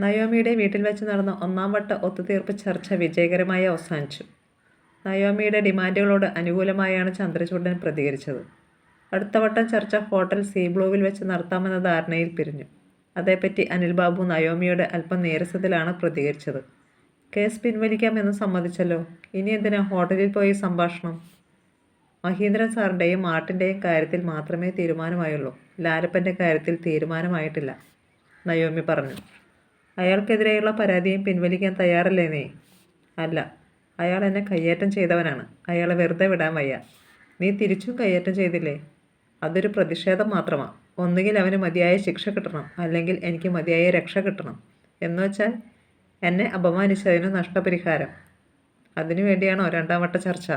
നയോമിയുടെ വീട്ടിൽ വെച്ച് നടന്ന ഒന്നാം വട്ട ഒത്തുതീർപ്പ് ചർച്ച വിജയകരമായി അവസാനിച്ചു. നയോമിയുടെ ഡിമാൻഡുകളോട് അനുകൂലമായാണ് ചന്ദ്രചൂഡൻ പ്രതികരിച്ചത്. അടുത്ത വട്ടം ചർച്ച ഹോട്ടൽ സീ ബ്ലൂവിൽ വെച്ച് നടത്താമെന്ന ധാരണയിൽ പിരിഞ്ഞു. അതേപ്പറ്റി അനിൽ ബാബു നയോമിയോട് അല്പം നീരസത്തിലാണ് പ്രതികരിച്ചത്. കേസ് പിൻവലിക്കാമെന്ന് സമ്മതിച്ചല്ലോ. ഇനി എന്തിനാ ഹോട്ടലിൽ പോയി സംഭാഷണം? മഹീന്ദ്രൻ സാറിന്റെയും മാർട്ടിന്റെയും കാര്യത്തിൽ മാത്രമേ തീരുമാനമായുള്ളൂ. ലാലപ്പന്റെ കാര്യത്തിൽ തീരുമാനമായിട്ടില്ല. നയോമി പറഞ്ഞു. അയാൾക്കെതിരെയുള്ള പരാതിയും പിൻവലിക്കാൻ തയ്യാറല്ലേ അല്ല. അയാൾ എന്നെ കയ്യേറ്റം ചെയ്തവനാണ്. അയാളെ വെറുതെ വിടാൻ വയ്യ. നീ തിരിച്ചും കയ്യേറ്റം ചെയ്തില്ലേ? അതൊരു പ്രതിഷേധം മാത്രമാണ് ഒന്നുകിൽ അവന് മതിയായ ശിക്ഷ കിട്ടണം അല്ലെങ്കിൽ എനിക്ക് മതിയായ രക്ഷ കിട്ടണം. എന്ന് വെച്ചാൽ എന്നെ അപമാനിച്ചതിന് നഷ്ടപരിഹാരം. അതിനുവേണ്ടിയാണോ രണ്ടാം വട്ട ചർച്ച.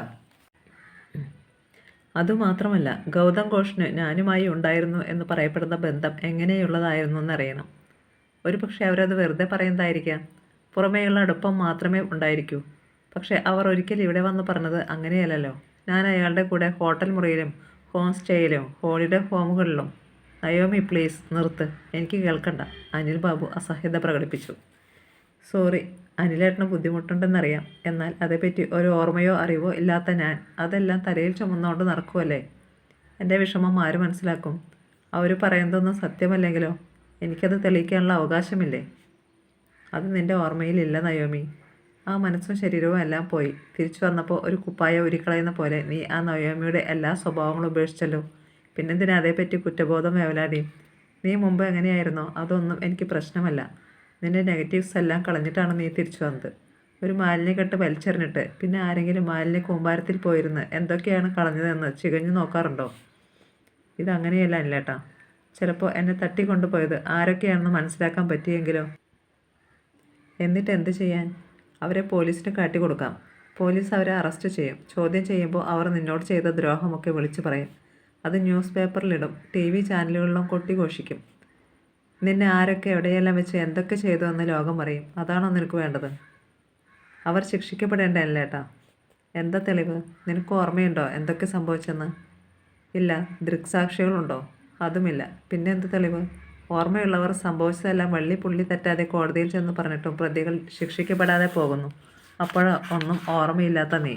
അതുമാത്രമല്ല ഗൗതം ഘോഷിന് ഞാനുമായി ഉണ്ടായിരുന്നു എന്ന് പറയപ്പെടുന്ന ബന്ധം എങ്ങനെയുള്ളതായിരുന്നു എന്നറിയണം. ഒരു പക്ഷേ അവരത് വെറുതെ പറയുന്നതായിരിക്കാം. പുറമേയുള്ള അടുപ്പം മാത്രമേ ഉണ്ടായിരിക്കൂ. പക്ഷേ അവർ ഒരിക്കൽ ഇവിടെ വന്ന് പറഞ്ഞത് അങ്ങനെയല്ലല്ലോ. ഞാൻ അയാളുടെ കൂടെ ഹോട്ടൽ മുറിയിലും ഹോം സ്റ്റേയിലും ഹോളിഡേ ഹോമുകളിലും. നയോമി പ്ലീസ് നിർത്ത്. എനിക്ക് കേൾക്കണ്ട. അനിൽ ബാബു അസഹ്യത പ്രകടിപ്പിച്ചു. സോറി അനിലേട്ടന് ബുദ്ധിമുട്ടുണ്ടെന്നറിയാം. എന്നാൽ അതേപ്പറ്റി ഒരു ഓർമ്മയോ അറിവോ ഇല്ലാത്ത ഞാൻ അതെല്ലാം തലയിൽ ചുമന്നുകൊണ്ട് നടക്കുമല്ലേ എന്റെ വിഷമം ആര് മനസ്സിലാക്കും? അവർ പറയുന്നതൊന്നും സത്യമല്ലെങ്കിലോ? എനിക്കത് തെളിയിക്കാനുള്ള അവകാശമില്ലേ? അത് നിന്റെ ഓർമ്മയിലില്ല നയോമി. ആ മനസ്സും ശരീരവും എല്ലാം പോയി. തിരിച്ചു വന്നപ്പോൾ ഒരു കുപ്പായ ഉരുക്കളയുന്ന പോലെ നീ ആ നയോമിയുടെ എല്ലാ സ്വഭാവങ്ങളും ഉപേക്ഷിച്ചല്ലോ. പിന്നെന്തിനാ അതേപ്പറ്റി കുറ്റബോധം വേവലാതിയും നീ മുമ്പ് എങ്ങനെയായിരുന്നോ? അതൊന്നും എനിക്ക് പ്രശ്നമല്ല. നിന്റെ നെഗറ്റീവ്സ് എല്ലാം കളഞ്ഞിട്ടാണ് നീ തിരിച്ചു വന്നത്. ഒരു മാലിന്യക്കെട്ട് വലിച്ചെറിഞ്ഞിട്ട് പിന്നെ ആരെങ്കിലും മാലിന്യ കൂമ്പാരത്തിൽ പോയിരുന്ന് എന്തൊക്കെയാണ് കളഞ്ഞതെന്ന് ചികഞ്ഞു നോക്കാറുണ്ടോ? ഇതങ്ങനെയല്ല അല്ലേട്ടാ ചിലപ്പോൾ എന്നെ തട്ടിക്കൊണ്ടുപോയത് ആരൊക്കെയാണെന്ന് മനസ്സിലാക്കാൻ പറ്റിയെങ്കിലോ? എന്നിട്ട് എന്ത് ചെയ്യാൻ? അവരെ പോലീസിന് കാട്ടിക്കൊടുക്കാം പോലീസ് അവരെ അറസ്റ്റ് ചെയ്യും. ചോദ്യം ചെയ്യുമ്പോൾ അവർ നിന്നോട് ചെയ്ത ദ്രോഹമൊക്കെ വിളിച്ചു പറയും. അത് ന്യൂസ് പേപ്പറിലിടും. ടി വി ചാനലുകളിലും കൊട്ടിഘോഷിക്കും. നിന്നെ ആരൊക്കെ എവിടെയെല്ലാം വെച്ച് എന്തൊക്കെ ചെയ്തു എന്ന് ലോകം അറിയും അതാണോ നിനക്ക് വേണ്ടത്? അവർ ശിക്ഷിക്കപ്പെടേണ്ടല്ലേട്ടാ എന്താ തെളിവ്? നിനക്ക് ഓർമ്മയുണ്ടോ എന്തൊക്കെ സംഭവിച്ചെന്ന്? ഇല്ല. ദൃക്സാക്ഷികളുണ്ടോ? അതുമില്ല. പിന്നെ എന്ത് തെളിവ്? ഓർമ്മയുള്ളവർ സംഭവിച്ചതെല്ലാം വള്ളി പുള്ളി തെറ്റാതെ കോടതിയിൽ ചെന്ന് പറഞ്ഞിട്ടും പ്രതികൾ ശിക്ഷിക്കപ്പെടാതെ പോകുന്നു. അപ്പോൾ ഒന്നും ഓർമ്മയില്ലാത്ത നീ.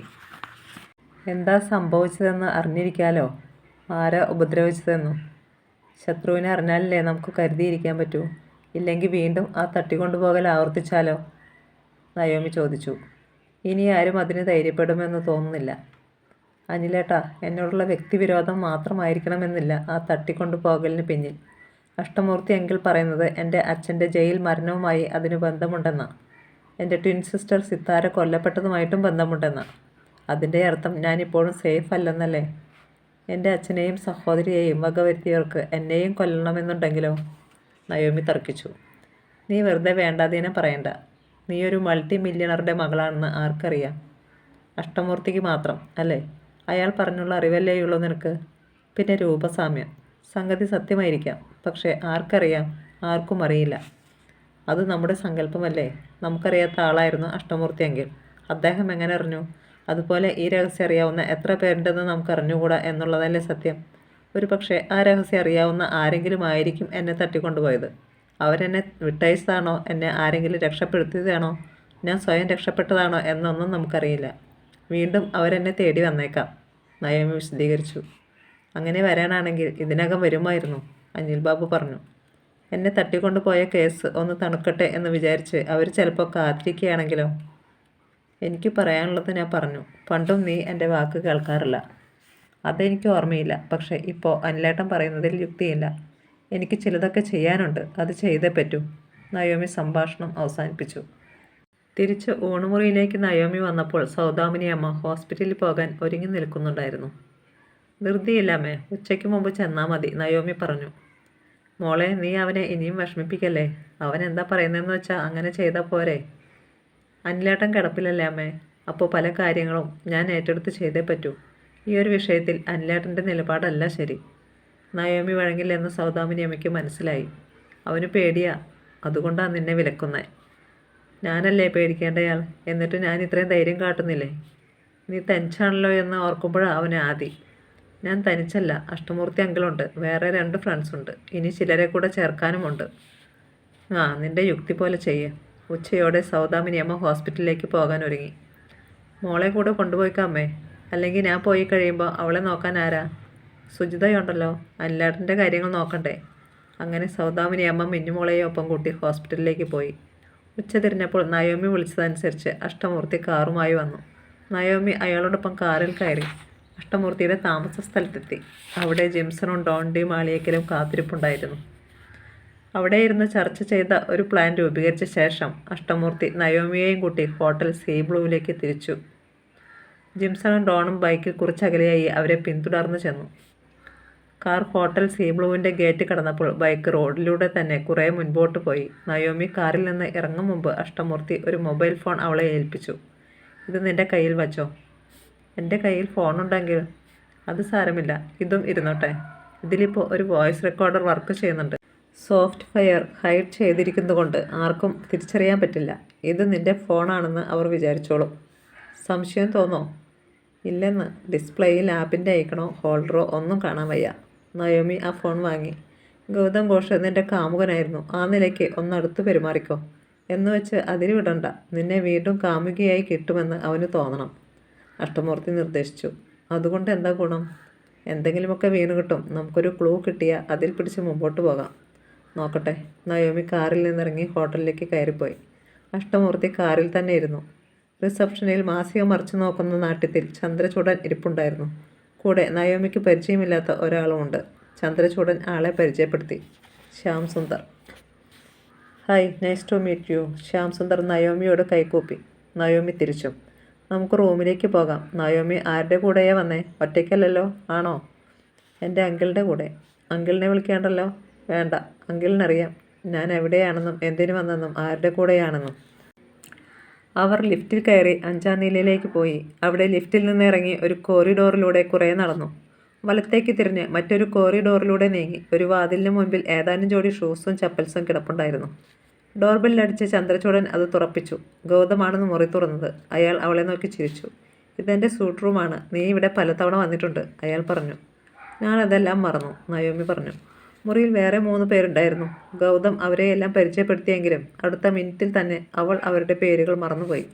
എന്താ സംഭവിച്ചതെന്ന് അറിഞ്ഞിരിക്കാലോ? ആരാ ഉപദ്രവിച്ചതെന്നും? ശത്രുവിനെ അറിഞ്ഞാലല്ലേ നമുക്ക് കരുതിയിരിക്കാൻ പറ്റൂ. ഇല്ലെങ്കിൽ വീണ്ടും ആ തട്ടിക്കൊണ്ടുപോകൽ ആവർത്തിച്ചാലോ? നയോമി ചോദിച്ചു. ഇനി ആരും അതിന് ധൈര്യപ്പെടുമെന്ന് തോന്നുന്നില്ല. അനിലേട്ടാ എന്നോടുള്ള വ്യക്തിവിരോധം മാത്രമായിരിക്കണമെന്നില്ല ആ തട്ടിക്കൊണ്ടുപോകലിന് പിന്നിൽ. അഷ്ടമൂർത്തി എങ്കിൽ പറയുന്നത് എന്റെ അച്ഛന്റെ ജയിൽ മരണവുമായി അതിന് ബന്ധമുണ്ടെന്നാണ് എന്റെ ട്വിൻ സിസ്റ്റർ സിത്താര കൊല്ലപ്പെട്ടതുമായിട്ടും ബന്ധമുണ്ടെന്നാണ് അതിന്റെ അർത്ഥം ഞാനിപ്പോഴും സേഫ് അല്ലെന്നല്ലേ? എന്റെ അച്ഛനെയും സഹോദരിയെയും വകവരുത്തിയവർക്ക് എന്നെയും കൊല്ലണമെന്നുണ്ടെങ്കിലോ? നയോമി തർക്കിച്ചു. നീ വെറുതെ വേണ്ടാതീനെ പറയണ്ട. നീ ഒരു മൾട്ടി മില്യണറുടെ മകളാണെന്ന് ആർക്കറിയാം? അഷ്ടമൂർത്തിക്ക് മാത്രം അല്ലേ? അയാൾ പറഞ്ഞുള്ള അറിവല്ലേയുള്ളൂ നിനക്ക്. പിന്നെ രൂപസാമ്യം. സംഗതി സത്യമായിരിക്കാം. പക്ഷേ ആർക്കറിയാം? ആർക്കും അറിയില്ല. അത് നമ്മുടെ സങ്കല്പമല്ലേ? നമുക്കറിയാത്ത ആളായിരുന്നു അഷ്ടമൂർത്തിയെങ്കിൽ അദ്ദേഹം എങ്ങനെ അറിഞ്ഞു? അതുപോലെ ഈ രഹസ്യം അറിയാവുന്ന എത്ര പേരുണ്ടെന്ന് നമുക്ക് അറിഞ്ഞുകൂടാ എന്നുള്ളതല്ലേ സത്യം. ഒരു പക്ഷേ ആ രഹസ്യം അറിയാവുന്ന ആരെങ്കിലും ആയിരിക്കും എന്നെ തട്ടിക്കൊണ്ടുപോയത്. അവരെന്നെ വിട്ടയച്ചതാണോ? എന്നെ ആരെങ്കിലും രക്ഷപ്പെടുത്തിയതാണോ? ഞാൻ സ്വയം രക്ഷപ്പെട്ടതാണോ? എന്നൊന്നും നമുക്കറിയില്ല. വീണ്ടും അവരെന്നെ തേടി വന്നേക്കാം. നയമി വിശദീകരിച്ചു. അങ്ങനെ വരാനാണെങ്കിൽ ഇതിനകം വരുമായിരുന്നു അനിൽ ബാബു പറഞ്ഞു. എന്നെ തട്ടിക്കൊണ്ടുപോയ കേസ് ഒന്ന് തണുക്കട്ടെ എന്ന് വിചാരിച്ച് അവർ ചിലപ്പോൾ കാത്തിരിക്കുകയാണെങ്കിലോ? എനിക്ക് പറയാനുള്ളത് ഞാൻ പറഞ്ഞു. പണ്ടും നീ എന്റെ വാക്ക് കേൾക്കാറില്ല. അതെനിക്ക് ഓർമ്മയില്ല. പക്ഷേ ഇപ്പോൾ അനിലേട്ടൻ പറയുന്നതിൽ യുക്തിയില്ല. എനിക്ക് ചിലതൊക്കെ ചെയ്യാനുണ്ട്. അത് ചെയ്തേ പറ്റൂ നയോമി സംഭാഷണം അവസാനിപ്പിച്ചു. തിരിച്ച് ഊണുമുറിയിലേക്ക് നയോമി വന്നപ്പോൾ സൗദാമിനി അമ്മ ഹോസ്പിറ്റലിൽ പോകാൻ ഒരുങ്ങി നിൽക്കുന്നുണ്ടായിരുന്നു. ധൃതിയില്ലാമേ ഉച്ചയ്ക്ക് മുമ്പ് ചെന്നാൽ മതി നയോമി പറഞ്ഞു. മോളെ നീ അവനെ ഇനിയും വിഷമിപ്പിക്കല്ലേ? അവൻ എന്താ പറയുന്നതെന്ന് വെച്ചാൽ അങ്ങനെ ചെയ്താൽ പോരെ. അനിലേട്ടൻ കിടപ്പിലല്ലേ അമ്മേ? അപ്പോൾ പല കാര്യങ്ങളും ഞാൻ ഏറ്റെടുത്ത് ചെയ്തേ പറ്റൂ. ഈ ഒരു വിഷയത്തിൽ അനിലേട്ടന്റെ നിലപാടല്ല ശരി. നയോമി വഴങ്ങില്ലെന്ന് സൗദാമിനി അമ്മയ്ക്ക് മനസ്സിലായി. അവന് പേടിയാ. അതുകൊണ്ടാണ് നിന്നെ വിലക്കുന്നത് ഞാനല്ലേ പേടിക്കേണ്ടയാൾ എന്നിട്ട് ഞാൻ ഇത്രയും ധൈര്യം കാട്ടുന്നില്ലേ? നീ തനിച്ചാണല്ലോ എന്ന് ഓർക്കുമ്പോഴാണ് അവന് ആദി. ഞാൻ തനിച്ചല്ല അഷ്ടമൂർത്തി അങ്കിളുണ്ട്. വേറെ രണ്ട് ഫ്രണ്ട്സ് ഉണ്ട്. ഇനി ചിലരെ കൂടെ ചേർക്കാനുമുണ്ട്. ആ നിന്റെ യുക്തി പോലെ ചെയ്യേ. ഉച്ചയോടെ സൗദാമിനി അമ്മ ഹോസ്പിറ്റലിലേക്ക് പോകാൻ ഒരുങ്ങി മോളെ കൂടെ കൊണ്ടുപോയിക്കാമേ അല്ലെങ്കിൽ ഞാൻ പോയി കഴിയുമ്പോൾ അവളെ നോക്കാൻ ആരാ? സുജിതയുണ്ടല്ലോ. അല്ലാട്ടിന്റെ കാര്യങ്ങൾ നോക്കണ്ടേ? അങ്ങനെ സൗദാമിനി അമ്മ മിന്നുമോളെയും കൂട്ടി ഹോസ്പിറ്റലിലേക്ക് പോയി. ഉച്ച തിരിഞ്ഞപ്പോൾ നയോമി വിളിച്ചതനുസരിച്ച് അഷ്ടമൂർത്തി കാറുമായി വന്നു. നയോമി അയാളോടൊപ്പം കാറിൽ കയറി അഷ്ടമൂർത്തിയുടെ താമസ സ്ഥലത്തെത്തി. അവിടെ ജിംസണും ഡോണ്ടി മാളിയക്കലും കാത്തിരിപ്പുണ്ടായിരുന്നു. അവിടെ ഇരുന്ന് ചർച്ച ചെയ്ത ഒരു പ്ലാൻ രൂപീകരിച്ച ശേഷം അഷ്ടമൂർത്തി നയോമിയെയും കൂട്ടി ഹോട്ടൽ സീ ബ്ലൂവിലേക്ക് തിരിച്ചു. ജിംസണും ഡോണും ബൈക്കിൽ കുറച്ചകലെയായി അവരെ പിന്തുടർന്നു ചെന്നു. കാർ ഹോട്ടൽ സീബ്ലൂവിന്റെ ഗേറ്റ് കടന്നപ്പോൾ ബൈക്ക് റോഡിലൂടെ തന്നെ കുറേ മുൻപോട്ട് പോയി. നയോമി കാറിൽ നിന്ന് ഇറങ്ങും മുമ്പ് അഷ്ടമൂർത്തി ഒരു മൊബൈൽ ഫോൺ അവളെ ഏൽപ്പിച്ചു. ഇത് നിന്റെ കയ്യിൽ വച്ചോ? എന്റെ കയ്യിൽ ഫോൺ ഉണ്ടെങ്കിൽ അത് സാരമില്ല. ഇതും ഇരുന്നോട്ടെ. ഇതിലിപ്പോൾ ഒരു വോയിസ് റെക്കോർഡർ വർക്ക് ചെയ്യുന്നുണ്ട്. സോഫ്റ്റ് ഫയർ ഹൈഡ് ചെയ്തിരിക്കുന്നതുകൊണ്ട് ആർക്കും തിരിച്ചറിയാൻ പറ്റില്ല. ഇത് നിന്റെ ഫോണാണെന്ന് അവർ വിചാരിച്ചോളും. സംശയം തോന്നോ? ഇല്ലെന്ന് ഡിസ്പ്ലേയിൽ ആപ്പിന്റെ ഐക്കണോ ഹോൾഡറോ ഒന്നും കാണാൻ വയ്യ. നയോമി ആ ഫോൺ വാങ്ങി. ഗൗതം ഘോഷ് നിന്റെ കാമുകനായിരുന്നു. ആ നിലയ്ക്ക് ഒന്നടുത്ത് പെരുമാറിക്കോ എന്ന് വെച്ച് അതിന് വിടണ്ട. നിന്നെ വീണ്ടും കാമുകിയായി കിട്ടുമെന്ന് അവന് തോന്നണം അഷ്ടമൂർത്തി നിർദ്ദേശിച്ചു. അതുകൊണ്ട് എന്താ ഗുണം? എന്തെങ്കിലുമൊക്കെ വീണ് കിട്ടും. നമുക്കൊരു ക്ലൂ കിട്ടിയാൽ അതിൽ പിടിച്ച് മുമ്പോട്ട് പോകാം നോക്കട്ടെ നയോമി കാറിൽ നിന്നിറങ്ങി ഹോട്ടലിലേക്ക് കയറിപ്പോയി. അഷ്ടമൂർത്തി കാറിൽ തന്നെ ഇരുന്നു. റിസപ്ഷനിൽ മാസിക മറിച്ചു നോക്കുന്ന നാട്യത്തിൽ ചന്ദ്രചൂടൻ ഇരിപ്പുണ്ടായിരുന്നു. കൂടെ നയോമിക്ക് പരിചയമില്ലാത്ത ഒരാളുമുണ്ട്. ചന്ദ്രചൂടൻ ആളെ പരിചയപ്പെടുത്തി. Shyam Sundar. Hi nice to meet you. Shyam Sundar നയോമിയോട് കൈകൂപ്പി. നയോമി തിരിച്ചു. നമുക്ക് റൂമിലേക്ക് പോകാം. നയോമി ആരുടെ കൂടെയാ വന്നേ? ഒറ്റയ്ക്കല്ലല്ലോ? ആണോ? എന്റെ അങ്കിളിന്റെ കൂടെ. അങ്കിളിനെ വിളിക്കേണ്ടല്ലോ? വേണ്ട. അങ്കിളിനറിയാം. ഞാൻ എവിടെയാണെന്നും എന്തിനു വന്നെന്നും ആരുടെ കൂടെയാണെന്നും. അവർ ലിഫ്റ്റിൽ കയറി അഞ്ചാം നിലയിലേക്ക് പോയി. അവിടെ ലിഫ്റ്റിൽ നിന്ന് ഇറങ്ങി ഒരു കോറിഡോറിലൂടെ കുറേ നടന്നു. വലത്തേക്ക് തിരിഞ്ഞ് മറ്റൊരു കോറിഡോറിലൂടെ നീങ്ങി. ഒരു വാതിലിന് മുൻപിൽ ഏതാനും ജോഡി ഷൂസും ചപ്പൽസും കിടപ്പുണ്ടായിരുന്നു. ഡോർബെല്ലടിച്ച് ചന്ദ്രചൂടൻ അത് തുറപ്പിച്ചു. ഗൗതമാണെന്ന് മുറി തുറന്നത്. അയാൾ അവളെ നോക്കി ചിരിച്ചു. ഇതെന്റെ സൂട്ട് റൂമാണ്. നീ ഇവിടെ പലതവണ വന്നിട്ടുണ്ട് അയാൾ പറഞ്ഞു. ഞാനതെല്ലാം മറന്നു നയോമി പറഞ്ഞു. മുറിയിൽ വേറെ മൂന്ന് പേരുണ്ടായിരുന്നു. ഗൗതം അവരെ എല്ലാം പരിചയപ്പെടുത്തിയെങ്കിലും അടുത്ത മിനിറ്റിൽ തന്നെ അവൾ അവരുടെ പേരുകൾ മറന്നുപോയി.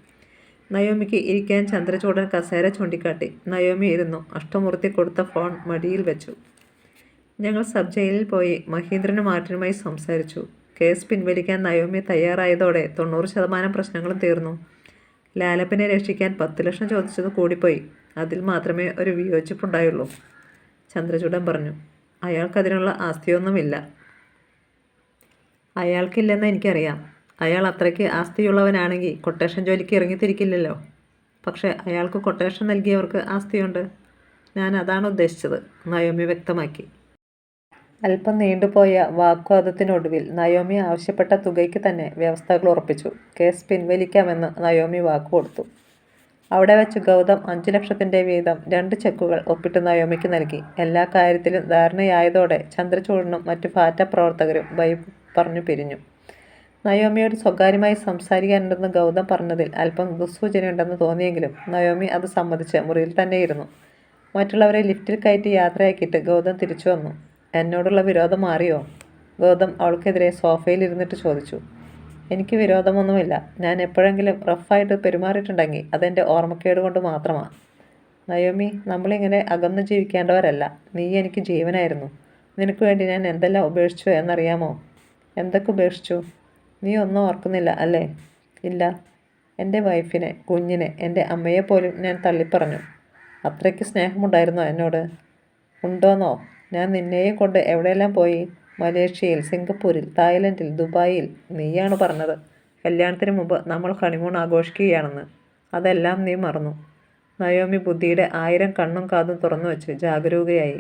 നയോമിക്ക് ഇരിക്കാൻ ചന്ദ്രചൂടൻ കസേര ചൂണ്ടിക്കാട്ടി. നയോമി ഇരുന്നു. അഷ്ടമൂർത്തി കൊടുത്ത ഫോൺ മടിയിൽ വെച്ചു. ഞങ്ങൾ സബ് ജയിലിൽ പോയി മഹീന്ദ്രനും മാർട്ടിനുമായി സംസാരിച്ചു. കേസ് പിൻവലിക്കാൻ നയോമി തയ്യാറായതോടെ തൊണ്ണൂറ് ശതമാനം പ്രശ്നങ്ങളും തീർന്നു. ലാലപ്പിനെ രക്ഷിക്കാൻ പത്ത് ലക്ഷം ചോദിച്ചത് കൂടിപ്പോയി. അതിൽ മാത്രമേ ഒരു വിയോജിപ്പുണ്ടായുള്ളൂ. ചന്ദ്രചൂടൻ പറഞ്ഞു. അയാൾക്കതിനുള്ള ആസ്തിയൊന്നുമില്ല. അയാൾക്കില്ലെന്ന് എനിക്കറിയാം. അയാൾ അത്രയ്ക്ക് ആസ്തിയുള്ളവനാണെങ്കിൽ കൊട്ടേഷൻ ജോലിക്ക് ഇറങ്ങിത്തിരിക്കില്ലല്ലോ. പക്ഷേ അയാൾക്ക് കൊട്ടേഷൻ നൽകിയവർക്ക് ആസ്തിയുണ്ട്. ഞാൻ അതാണ് ഉദ്ദേശിച്ചത് നയോമി വ്യക്തമാക്കി. അല്പം നീണ്ടുപോയ വാഗ്വാദത്തിനൊടുവിൽ നയോമി ആവശ്യപ്പെട്ട തുകയ്ക്ക് തന്നെ വ്യവസ്ഥകൾ ഉറപ്പിച്ചു. കേസ് പിൻവലിക്കാമെന്ന് നയോമി വാക്കുകൊടുത്തു. അവിടെ വെച്ച് ഗൗതം അഞ്ചു ലക്ഷത്തിന്റെ വീതം രണ്ട് ചെക്കുകൾ ഒപ്പിട്ട് നയോമിക്ക് നൽകി. എല്ലാ കാര്യത്തിലും ധാരണയായതോടെ ചന്ദ്രചൂടനും മറ്റു ഫാറ്റ പ്രവർത്തകരും ബൈ പറഞ്ഞു പിരിഞ്ഞു. നയോമിയോട് സ്വകാര്യമായി സംസാരിക്കാനുണ്ടെന്ന് ഗൗതം പറഞ്ഞതിൽ അല്പം ദുസ്സൂചനയുണ്ടെന്ന് തോന്നിയെങ്കിലും നയോമി അത് സമ്മതിച്ച് മുറിയിൽ തന്നെയിരുന്നു. മറ്റുള്ളവരെ ലിഫ്റ്റിൽ കയറ്റി യാത്രയാക്കിയിട്ട് ഗൗതം തിരിച്ചു വന്നു. എന്നോടുള്ള വിരോധം മാറിയോ? ഗൗതം അവൾക്കെതിരെ സോഫയിൽ ഇരുന്നിട്ട് ചോദിച്ചു. എനിക്ക് വിരോധമൊന്നുമില്ല. ഞാൻ എപ്പോഴെങ്കിലും റഫായിട്ട് പെരുമാറിയിട്ടുണ്ടെങ്കിൽ അതെന്റെ ഓർമ്മക്കേട് കൊണ്ട് മാത്രമാണ് നയോമി നമ്മളിങ്ങനെ അകന്നു ജീവിക്കേണ്ടവരല്ല. നീ എനിക്ക് ജീവനായിരുന്നു. നിനക്ക് വേണ്ടി ഞാൻ എന്തെല്ലാം ഉപേക്ഷിച്ചു എന്നറിയാമോ? എന്തൊക്കെ ഉപേക്ഷിച്ചു? നീ ഒന്നും ഓർക്കുന്നില്ല അല്ലേ? ഇല്ല. എന്റെ വൈഫിനെ കുഞ്ഞിനെ എന്റെ അമ്മയെ പോലും ഞാൻ തള്ളിപ്പറഞ്ഞു. അത്രയ്ക്ക് സ്നേഹമുണ്ടായിരുന്നോ എന്നോട്? ഉണ്ടോന്നോ? ഞാൻ നിന്നെയും കൊണ്ട് എവിടെയെല്ലാം പോയി? മലേഷ്യയിൽ സിംഗപ്പൂരിൽ തായ്ലൻഡിൽ ദുബായിൽ നീയാണ് പറഞ്ഞത്. കല്യാണത്തിന് മുമ്പ് നമ്മൾ ഹണിമൂൺ ആഘോഷിക്കുകയാണെന്ന്. അതെല്ലാം നീ മറന്നു. നയോമി ബുദ്ധിയുടെ ആയിരം കണ്ണും കാതും തുറന്നു വെച്ച് ജാഗരൂകയായി.